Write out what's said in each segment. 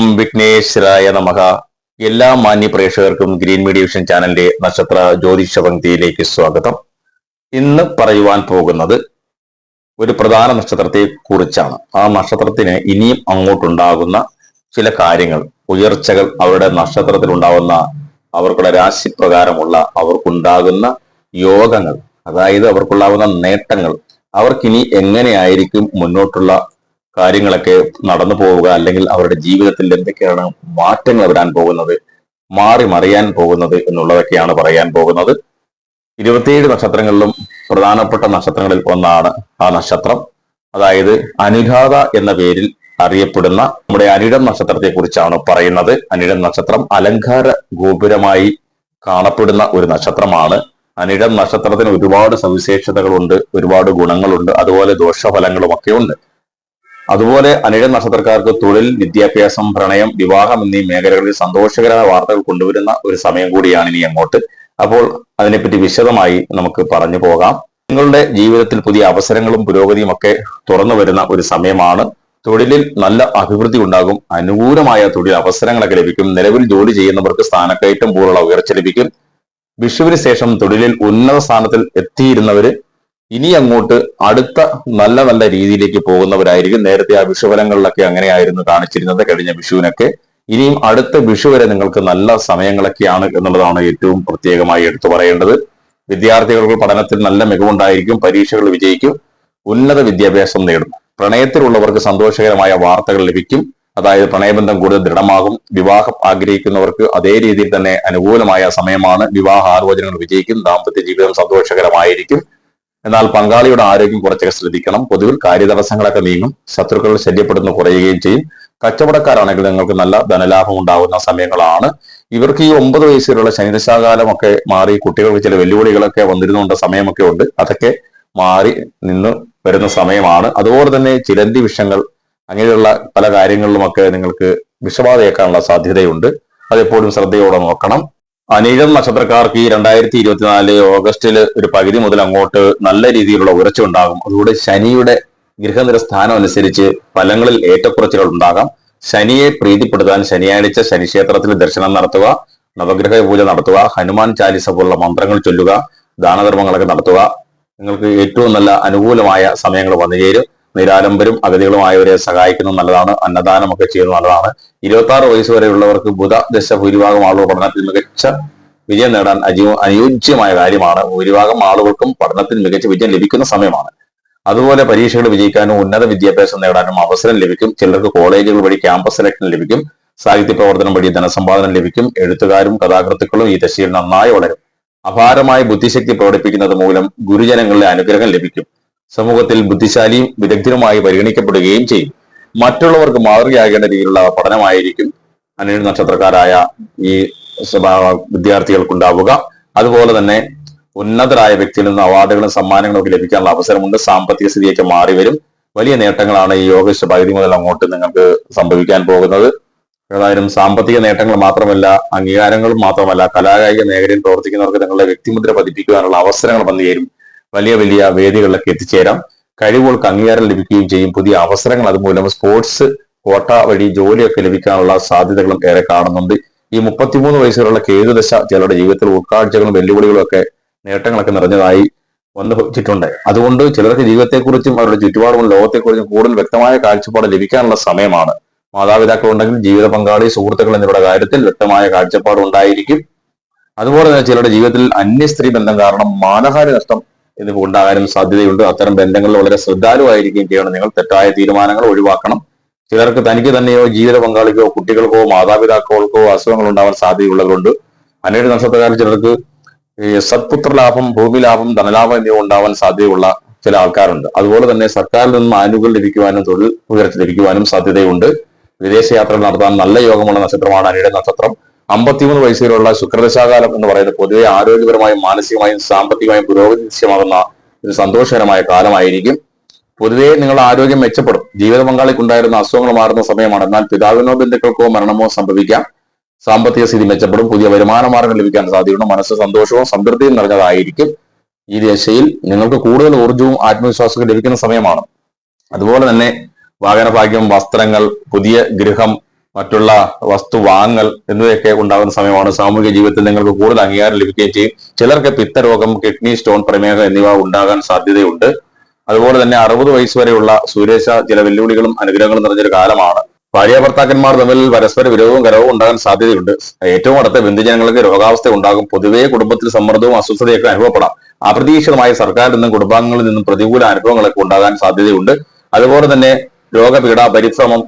ഓം വിഘ്നേശ്വരായ നമഹ എല്ലാ മാന്യ പ്രേക്ഷകർക്കും ഗ്രീൻ മീഡിയ വിഷൻ ചാനലിന്റെ നക്ഷത്ര ജ്യോതിഷ പങ്ക്തിയിലേക്ക് സ്വാഗതം. ഇന്ന് പറയുവാൻ പോകുന്നത് ഒരു പ്രധാന നക്ഷത്രത്തെ കുറിച്ചാണ് ആ നക്ഷത്രത്തിന് ഇനിയും അങ്ങോട്ടുണ്ടാകുന്ന ചില കാര്യങ്ങൾ ഉയർച്ചകൾ അവരുടെ നക്ഷത്രത്തിൽ ഉണ്ടാകുന്ന അവർക്കുള്ള രാശി പ്രകാരമുള്ള അവർക്കുണ്ടാകുന്ന യോഗങ്ങൾ അതായത് അവർക്കുണ്ടാകുന്ന നേട്ടങ്ങൾ അവർക്കിനി എങ്ങനെയായിരിക്കും മുന്നോട്ടുള്ള കാര്യങ്ങളൊക്കെ നടന്നു പോവുക അല്ലെങ്കിൽ അവരുടെ ജീവിതത്തിൽ എന്തൊക്കെയാണ് മാറ്റങ്ങൾ വരാൻ പോകുന്നത് മാറി മറിയാൻ പോകുന്നത് എന്നുള്ളതൊക്കെയാണ് പറയാൻ പോകുന്നത്. ഇരുപത്തിയേഴ് നക്ഷത്രങ്ങളിലും പ്രധാനപ്പെട്ട നക്ഷത്രങ്ങളിൽ ഒന്നാണ് ആ നക്ഷത്രം. അതായത് അനുഘാത എന്ന പേരിൽ അറിയപ്പെടുന്ന നമ്മുടെ അനിഴം നക്ഷത്രത്തെ കുറിച്ചാണ് പറയുന്നത്. അനിഴം നക്ഷത്രം അലങ്കാര ഗോപുരമായി കാണപ്പെടുന്ന ഒരു നക്ഷത്രമാണ്. അനിഴം നക്ഷത്രത്തിന് ഒരുപാട് സവിശേഷതകളുണ്ട് ഒരുപാട് ഗുണങ്ങളുണ്ട് അതുപോലെ ദോഷഫലങ്ങളും ഒക്കെ ഉണ്ട് അതുപോലെ അനിഴ നക്ഷത്രക്കാർക്ക് തൊഴിൽ വിദ്യാഭ്യാസം പ്രണയം വിവാഹം എന്നീ മേഖലകളിൽ സന്തോഷകരമായ വാർത്തകൾ കൊണ്ടുവരുന്ന ഒരു സമയം കൂടിയാണ് ഇനി അങ്ങോട്ട്. അപ്പോൾ അതിനെപ്പറ്റി വിശദമായി നമുക്ക് പറഞ്ഞു പോകാം. നിങ്ങളുടെ ജീവിതത്തിൽ പുതിയ അവസരങ്ങളും പുരോഗതിയും ഒക്കെ തുറന്നു വരുന്ന ഒരു സമയമാണ്. തൊഴിലിൽ നല്ല അഭിവൃദ്ധി ഉണ്ടാകും. അനുകൂലമായ തൊഴിൽ അവസരങ്ങളൊക്കെ ലഭിക്കും. നിലവിൽ ജോലി ചെയ്യുന്നവർക്ക് സ്ഥാനക്കയറ്റം പോലുള്ള ഉയർച്ച ലഭിക്കും. വിഷുവിന് ശേഷം തൊഴിലിൽ ഉന്നത സ്ഥാനത്തിൽ എത്തിയിരുന്നവര് ഇനി അങ്ങോട്ട് അടുത്ത നല്ല നല്ല രീതിയിലേക്ക് പോകുന്നവരായിരിക്കും. നേരത്തെ ആ വിഷുഫലങ്ങളിലൊക്കെ അങ്ങനെയായിരുന്നു കാണിച്ചിരുന്നത് കഴിഞ്ഞ വിഷുവിനൊക്കെ. ഇനിയും അടുത്ത വിഷു വരെ നിങ്ങൾക്ക് നല്ല സമയങ്ങളൊക്കെയാണ് എന്നുള്ളതാണ് ഏറ്റവും പ്രത്യേകമായി എടുത്തു പറയേണ്ടത്. വിദ്യാർത്ഥികൾക്ക് പഠനത്തിൽ നല്ല മികവുണ്ടായിരിക്കും. പരീക്ഷകൾ വിജയിക്കും. ഉന്നത വിദ്യാഭ്യാസം നേടും. പ്രണയത്തിലുള്ളവർക്ക് സന്തോഷകരമായ വാർത്തകൾ ലഭിക്കും. അതായത് പ്രണയബന്ധം കൂടുതൽ ദൃഢമാകും. വിവാഹം ആഗ്രഹിക്കുന്നവർക്ക് അതേ രീതിയിൽ തന്നെ അനുകൂലമായ സമയമാണ്. വിവാഹ ആലോചനകൾ വിജയിക്കും. ദാമ്പത്യ ജീവിതം സന്തോഷകരമായിരിക്കും. എന്നാൽ പങ്കാളിയുടെ ആരോഗ്യം കുറച്ചൊക്കെ ശ്രദ്ധിക്കണം. പൊതുവിൽ കാര്യതടസ്സങ്ങളൊക്കെ നീങ്ങും. ശത്രുക്കൾ ശല്യപ്പെടുന്നു കുറയുകയും ചെയ്യും. കച്ചവടക്കാരാണെങ്കിൽ നിങ്ങൾക്ക് നല്ല ധനലാഭം ഉണ്ടാകുന്ന സമയങ്ങളാണ്. ഇവർക്ക് ഈ ഒമ്പത് വയസ്സിലുള്ള ശനിദശാകാലമൊക്കെ മാറി കുട്ടികൾക്ക് ചില വെല്ലുവിളികളൊക്കെ വന്നിരുന്നുണ്ട് സമയമൊക്കെ ഉണ്ട്. അതൊക്കെ മാറി നിന്ന് വരുന്ന സമയമാണ്. അതുപോലെ തന്നെ ചിലന്തി വിഷങ്ങൾ അങ്ങനെയുള്ള പല കാര്യങ്ങളിലുമൊക്കെ നിങ്ങൾക്ക് വിഷബാധയേക്കാനുള്ള സാധ്യതയുണ്ട്. അതെപ്പോഴും ശ്രദ്ധയോടെ നോക്കണം. അനീഴം നക്ഷത്രക്കാർക്ക് ഈ രണ്ടായിരത്തി ഇരുപത്തിനാല് ഓഗസ്റ്റിൽ ഒരു പകുതി മുതൽ അങ്ങോട്ട് നല്ല രീതിയിലുള്ള ഉയർച്ച ഉണ്ടാകും. ശനിയുടെ ഗൃഹനിര സ്ഥാനം അനുസരിച്ച് ഫലങ്ങളിൽ ഏറ്റക്കുറച്ചിലുകൾ ഉണ്ടാകാം. ശനിയെ പ്രീതിപ്പെടുത്താൻ ശനിയാഴ്ച ശനിക്ഷേത്രത്തിൽ ദർശനം നടത്തുക നവഗ്രഹ പൂജ നടത്തുക ഹനുമാൻ ചാലിസ പോലുള്ള മന്ത്രങ്ങൾ ചൊല്ലുക ദാനധർമ്മങ്ങളൊക്കെ നടത്തുക. നിങ്ങൾക്ക് ഏറ്റവും നല്ല അനുകൂലമായ സമയങ്ങൾ വന്നു ചേരും നിരാലംബരും അഗതികളുമായവരെ സഹായിക്കുന്നത് നല്ലതാണ്. അന്നദാനമൊക്കെ ചെയ്യുന്നത് നല്ലതാണ്. ഇരുപത്തി ആറ് വയസ്സ് വരെയുള്ളവർക്ക് ബുധ ദശ ഭൂരിഭാഗം ആളുകൾ പഠനത്തിൽ മികച്ച വിജയം നേടാൻ അജീവ അനുയോജ്യമായ കാര്യമാണ്. ഭൂരിഭാഗം ആളുകൾക്കും പഠനത്തിൽ മികച്ച വിജയം ലഭിക്കുന്ന സമയമാണ്. അതുപോലെ പരീക്ഷകൾ വിജയിക്കാനും ഉന്നത വിദ്യാഭ്യാസം നേടാനും അവസരം ലഭിക്കും. ചിലർക്ക് കോളേജുകൾ വഴി ക്യാമ്പസ് സെലക്ഷൻ ലഭിക്കും. സാഹിത്യ പ്രവർത്തനം വഴി ധനസമ്പാദനം ലഭിക്കും. എഴുത്തുകാരും കഥാകൃത്തുക്കളും ഈ ദശയിൽ നന്നായി വളരും. അപാരമായ ബുദ്ധിശക്തി പ്രകടിപ്പിക്കുന്നത് മൂലം ഗുരുജനങ്ങളുടെ അനുഗ്രഹം ലഭിക്കും. സമൂഹത്തിൽ ബുദ്ധിശാലിയും വിദഗ്ധരുമായി പരിഗണിക്കപ്പെടുകയും ചെയ്യും. മറ്റുള്ളവർക്ക് മാതൃകയാകേണ്ട രീതിയിലുള്ള പഠനമായിരിക്കും അനേഴ് നക്ഷത്രക്കാരായ ഈ വിദ്യാർത്ഥികൾക്കുണ്ടാവുക. അതുപോലെ തന്നെ ഉന്നതരായ വ്യക്തിയിൽ നിന്ന് അവാർഡുകളും സമ്മാനങ്ങളും ഒക്കെ ലഭിക്കാനുള്ള അവസരമുണ്ട്. സാമ്പത്തിക സ്ഥിതിയൊക്കെ മാറി വരും. വലിയ നേട്ടങ്ങളാണ് ഈ യോഗ പകുതി മുതൽ അങ്ങോട്ട് നിങ്ങൾക്ക് സംഭവിക്കാൻ പോകുന്നത്. ഏതായാലും സാമ്പത്തിക നേട്ടങ്ങൾ മാത്രമല്ല അംഗീകാരങ്ങളും മാത്രമല്ല കലാകായിക മേഖലയിൽ പ്രവർത്തിക്കുന്നവർക്ക് നിങ്ങളുടെ വ്യക്തിമുദ്ര പതിപ്പിക്കുവാനുള്ള അവസരങ്ങൾ വന്നു ചേരും. വലിയ വലിയ വേദികളിലൊക്കെ എത്തിച്ചേരാം. കഴിവുകൾക്ക് അംഗീകാരം ലഭിക്കുകയും ചെയ്യും. പുതിയ അവസരങ്ങൾ അതുമൂലം സ്പോർട്സ് കോട്ട വഴി ജോലിയൊക്കെ ലഭിക്കാനുള്ള സാധ്യതകളും ഏറെ കാണുന്നുണ്ട്. ഈ മുപ്പത്തിമൂന്ന് വയസ്സുള്ള കേതുദശ ചിലരുടെ ജീവിതത്തിൽ ഉൾക്കാഴ്ചകളും വെല്ലുവിളികളും ഒക്കെ നേട്ടങ്ങളൊക്കെ നിറഞ്ഞതായി വന്നു ഭവിച്ചിട്ടുണ്ട് അതുകൊണ്ട് ചിലർക്ക് ജീവിതത്തെക്കുറിച്ചും അവരുടെ ചുറ്റുപാടും ലോകത്തെക്കുറിച്ചും കൂടുതൽ വ്യക്തമായ കാഴ്ചപ്പാട് ലഭിക്കാനുള്ള സമയമാണ്. മാതാപിതാക്കൾ ഉണ്ടെങ്കിൽ ജീവിത പങ്കാളി സുഹൃത്തുക്കൾ എന്നിവരുടെ കാര്യത്തിൽ വ്യക്തമായ കാഴ്ചപ്പാട് ഉണ്ടായിരിക്കും. അതുപോലെ തന്നെ ചിലരുടെ ജീവിതത്തിൽ അന്യ സ്ത്രീ ബന്ധം കാരണം മാനഹാനി നഷ്ടം എന്നിവ ഉണ്ടാകാനും സാധ്യതയുണ്ട്. അത്തരം ബന്ധങ്ങളിൽ വളരെ ശ്രദ്ധാലുവായിരിക്കുകയും ചെയ്യണം. നിങ്ങൾ തെറ്റായ തീരുമാനങ്ങൾ ഒഴിവാക്കണം. ചിലർക്ക് തനിക്ക് തന്നെയോ ജീവിത പങ്കാളിക്കോ കുട്ടികൾക്കോ മാതാപിതാക്കൾക്കോ അസുഖങ്ങൾ ഉണ്ടാവാൻ സാധ്യതയുള്ളതുകൊണ്ട് അനേക നക്ഷത്രക്കാരിൽ ചിലർക്ക് സത്പുത്ര ലാഭം ഭൂമി ലാഭം ധനലാഭം എന്നിവ ഉണ്ടാവാൻ സാധ്യതയുള്ള ചില ആൾക്കാരുണ്ട്. അതുപോലെ തന്നെ സർക്കാരിൽ നിന്നും ആനുകൂല്യം ലഭിക്കുവാനും തൊഴിൽ ഉയർച്ച ലഭിക്കുവാനും സാധ്യതയുണ്ട്. വിദേശയാത്ര നടത്താൻ നല്ല യോഗമുള്ള നക്ഷത്രമാണ് അനിയുടെ നക്ഷത്രം. അമ്പത്തിമൂന്ന് വയസ്സിലുള്ള ശുക്രദശാകാലം എന്ന് പറയുന്നത് പൊതുവെ ആരോഗ്യപരമായും മാനസികമായും സാമ്പത്തികമായും പുരോഗതി ദൃശ്യമാകുന്ന ഒരു സന്തോഷകരമായ കാലമായിരിക്കും. പൊതുവെ നിങ്ങളുടെ ആരോഗ്യം മെച്ചപ്പെടും. ജീവിത പങ്കാളിക്കുണ്ടായിരുന്ന അസുഖങ്ങൾ മാറുന്ന സമയമാണ്. എന്നാൽ പിതാവിനോ ബന്ധുക്കൾക്കോ മരണമോ സംഭവിക്കാം. സാമ്പത്തിക സ്ഥിതി മെച്ചപ്പെടും. പുതിയ വരുമാന മാർഗം ലഭിക്കാൻ സാധ്യതയുണ്ട്. മനസ്സ് സന്തോഷവും സംതൃപ്തിയും നിറഞ്ഞതായിരിക്കും. ഈ ദശയിൽ നിങ്ങൾക്ക് കൂടുതൽ ഊർജവും ആത്മവിശ്വാസവും ലഭിക്കുന്ന സമയമാണ്. അതുപോലെ തന്നെ വാഹനഭാഗ്യം വസ്ത്രങ്ങൾ പുതിയ ഗൃഹം മറ്റുള്ള വസ്തു വാങ്ങൽ എന്നിവയൊക്കെ ഉണ്ടാകുന്ന സമയമാണ് സാമൂഹിക ജീവിതത്തിൽ നിങ്ങൾക്ക് കൂടുതൽ അംഗീകാരം ലഭിക്കുകയും ചെയ്യും. ചിലർക്ക് പിത്തരോഗം കിഡ്നി സ്റ്റോൺ പ്രമേഹം എന്നിവ ഉണ്ടാകാൻ സാധ്യതയുണ്ട്. അതുപോലെ തന്നെ അറുപത് വയസ്സ് വരെയുള്ള സുരേഷ ചില വെല്ലുവിളികളും അനുഗ്രഹങ്ങളും നിറഞ്ഞൊരു കാലമാണ്. ഭാര്യ ഭർത്താക്കന്മാർ തമ്മിൽ പരസ്പര വിരോധവും കരവും ഉണ്ടാകാൻ സാധ്യതയുണ്ട്. ഏറ്റവും അടുത്ത ബന്ധുജനങ്ങൾക്ക് രോഗാവസ്ഥ ഉണ്ടാകും. പൊതുവേ കുടുംബത്തിൽ സമ്മർദ്ദവും അസ്വസ്ഥതയൊക്കെ അനുഭവപ്പെടാം. അപ്രതീക്ഷിതമായി സർക്കാരിൽ നിന്നും കുടുംബാംഗങ്ങളിൽ നിന്നും പ്രതികൂല അനുഭവങ്ങളൊക്കെ ഉണ്ടാകാൻ സാധ്യതയുണ്ട്. അതുപോലെ തന്നെ രോഗപീഠ പരിശ്രമം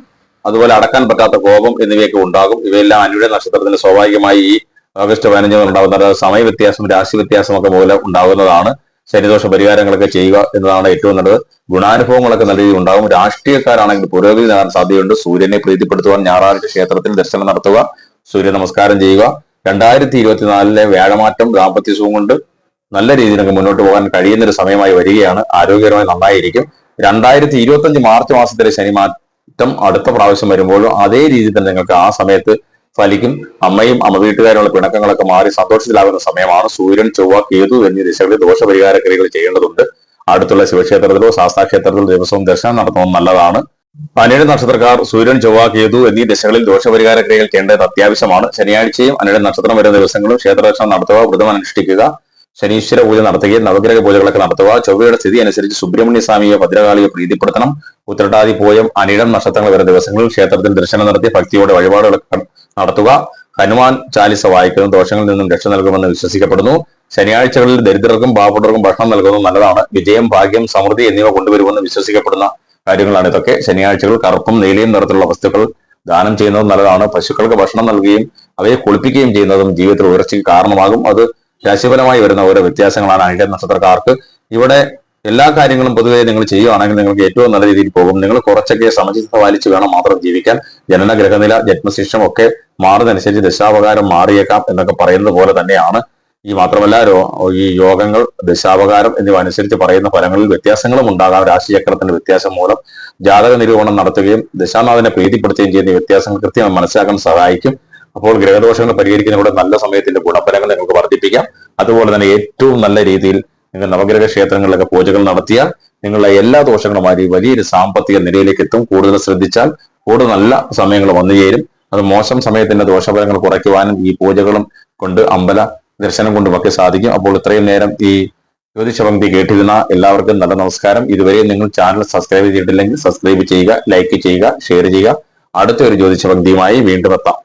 അതുപോലെ അടക്കാൻ പറ്റാത്ത കോപം എന്നിവയൊക്കെ ഉണ്ടാകും. ഇവയെല്ലാം അനുയുടെ നക്ഷത്രത്തിന് സ്വാഭാവികമായി ഈ ഓഗസ്റ്റ് പതിനഞ്ചിന് ഉണ്ടാകുന്ന സമയ വ്യത്യാസം രാശി വ്യത്യാസം ഒക്കെ മൂലം ഉണ്ടാകുന്നതാണ്. ശനിദോഷ പരിഹാരങ്ങളൊക്കെ ചെയ്യുക എന്നതാണ് ഏറ്റവും നല്ലത്. ഗുണാനുഭവങ്ങളൊക്കെ നല്ല രീതിയിൽ ഉണ്ടാകും. രാഷ്ട്രീയക്കാരാണെങ്കിൽ പുരോഗതി നേടാൻ സാധ്യതയുണ്ട്. സൂര്യനെ പ്രീതിപ്പെടുത്തുവാൻ ഞായറാഴ്ച ക്ഷേത്രത്തിൽ ദർശനം നടത്തുക. സൂര്യ നമസ്കാരം ചെയ്യുക. രണ്ടായിരത്തി ഇരുപത്തിനാലിലെ വ്യാഴമാറ്റം ദാമ്പത്യസവും കൊണ്ട് നല്ല രീതിയിൽ നമുക്ക് മുന്നോട്ട് പോകാൻ കഴിയുന്ന ഒരു സമയമായി വരികയാണ്. ആരോഗ്യപരമായി നന്നായിരിക്കും. രണ്ടായിരത്തി ഇരുപത്തി അഞ്ച് മാർച്ച് മാസത്തിലെ ശനിമാറ്റം അടുത്ത പ്രാവശ്യം വരുമ്പോഴും അതേ രീതിയിൽ തന്നെ നിങ്ങൾക്ക് ആ സമയത്ത് ഫലിക്കും. അമ്മയും അമ്മ വീട്ടുകാരുള്ള പിണക്കങ്ങളൊക്കെ മാറി സന്തോഷത്തിലാകുന്ന സമയമാണ്. സൂര്യൻ ചൊവ്വ കേതു എന്നീ ദിശകളിൽ ദോഷപരിഹാര ക്രിയകൾ ചെയ്യേണ്ടതുണ്ട്. അടുത്തുള്ള ശിവക്ഷേത്രത്തിലോ ശാസ്താക്ഷേത്രത്തിലോ ദിവസവും ദർശനം നടത്തുന്നത് നല്ലതാണ്. അനിഴ നക്ഷത്രക്കാർ സൂര്യൻ ചൊവ്വ കേതു എന്നീ ദിശകളിൽ ദോഷപരിഹാര ക്രിയകൾ ചെയ്യേണ്ടത് അത്യാവശ്യമാണ്. ശനിയാഴ്ചയും അനിഴ നക്ഷത്രം വരുന്ന ദിവസങ്ങളും ക്ഷേത്രദർശനം നടത്തുക വ്രതം അനുഷ്ഠിക്കുക ശനീശ്വര പൂജ നടത്തുകയും നവഗ്രഹ പൂജകളൊക്കെ നടത്തുക. ചൊവ്വയുടെ സ്ഥിതി അനുസരിച്ച് സുബ്രഹ്മണ്യ സ്വാമിയെ ഭദ്രകാളിയെ പ്രീതിപ്പെടുത്തണം. ഉത്രട്ടാതി പോയം അനിടം നക്ഷത്രങ്ങൾ വരുന്ന ദിവസങ്ങളിൽ ക്ഷേത്രത്തിൽ ദർശനം നടത്തി ഭക്തിയോടെ വഴിപാടുകൾ നടത്തുക. ഹനുമാൻ ചാലിസ വായിക്കുന്ന. ദോഷങ്ങളിൽ നിന്നും രക്ഷ നൽകുമെന്ന് വിശ്വസിക്കപ്പെടുന്നു. ശനിയാഴ്ചകളിൽ ദരിദ്രർക്കും പാവപ്പെട്ടവർക്കും ഭക്ഷണം നൽകുന്നത് നല്ലതാണ്. വിജയം ഭാഗ്യം സമൃദ്ധി എന്നിവ കൊണ്ടുവരുമെന്ന് വിശ്വസിക്കപ്പെടുന്ന കാര്യങ്ങളാണ് ഇതൊക്കെ. ശനിയാഴ്ചകൾ കറുപ്പും നീലയും നിറത്തിലുള്ള വസ്തുക്കൾ ദാനം ചെയ്യുന്നത് നല്ലതാണ്. പശുക്കൾക്ക് ഭക്ഷണം നൽകുകയും അവയെ കുളിപ്പിക്കുകയും ചെയ്യുന്നതും ജീവിതത്തിൽ ഉയർച്ചയ്ക്ക് കാരണമാകും. അത് രാശിഫലമായി വരുന്ന ഓരോ വ്യത്യാസങ്ങളാണ് അനിഴ നക്ഷത്രക്കാർക്ക്. ഇവിടെ എല്ലാ കാര്യങ്ങളും പൊതുവെ നിങ്ങൾ ചെയ്യുകയാണെങ്കിൽ നിങ്ങൾക്ക് ഏറ്റവും നല്ല രീതിയിൽ പോകും. നിങ്ങൾ കുറച്ചൊക്കെ സമചിത്ത പാലിച്ച് വേണം മാത്രം ജീവിക്കാൻ. ജനന ഗ്രഹനില ജന്മശിക്ഷം ഒക്കെ മാറുന്നതനുസരിച്ച് ദശാപകാരം മാറിയേക്കാം എന്നൊക്കെ പറയുന്നത് പോലെ തന്നെയാണ്. ഈ മാത്രമല്ല ഈ യോഗങ്ങൾ ദശാപകാരം എന്നിവ അനുസരിച്ച് പറയുന്ന ഫലങ്ങളിൽ വ്യത്യാസങ്ങളും ഉണ്ടാകാം. രാശിചക്രത്തിന്റെ വ്യത്യാസം മൂലം ജാതക നിരൂപണം നടത്തുകയും ദശാനാഥനെ പ്രീതിപ്പെടുത്തുകയും ചെയ്യുന്ന വ്യത്യാസങ്ങൾ കൃത്യമായി മനസ്സിലാക്കാൻ സഹായിക്കും. അപ്പോൾ ഗ്രഹദോഷങ്ങൾ പരിഹരിക്കുന്നതിലൂടെ നല്ല സമയത്തിന്റെ ഗുണഫലങ്ങൾ നിങ്ങൾക്ക് വർദ്ധിപ്പിക്കാം. അതുപോലെ തന്നെ ഏറ്റവും നല്ല രീതിയിൽ നിങ്ങൾ നവഗ്രഹ ക്ഷേത്രങ്ങളിലൊക്കെ പൂജകൾ നടത്തിയാൽ നിങ്ങളുടെ എല്ലാ ദോഷങ്ങളും മാറി വലിയൊരു സാമ്പത്തിക നിലയിലേക്ക് എത്തും. കൂടുതൽ ശ്രദ്ധിച്ചാൽ കൂടുതൽ നല്ല സമയങ്ങൾ വന്നു ചേരും. അത് മോശം സമയത്തിന്റെ ദോഷഫലങ്ങൾ കുറയ്ക്കുവാനും ഈ പൂജകളും കൊണ്ട് അമ്പല ദർശനം കൊണ്ടും ഒക്കെ സാധിക്കും. അപ്പോൾ ഇത്രയും നേരം ഈ ജ്യോതിഷപങ്ക്തി കേട്ടിരുന്ന എല്ലാവർക്കും നല്ല നമസ്കാരം. ഇതുവരെ നിങ്ങൾ ചാനൽ സബ്സ്ക്രൈബ് ചെയ്തിട്ടില്ലെങ്കിൽ സബ്സ്ക്രൈബ് ചെയ്യുക ലൈക്ക് ചെയ്യുക ഷെയർ ചെയ്യുക. അടുത്ത ഒരു ജ്യോതിഷപങ്ക്തിയുമായി വീണ്ടും എത്താം.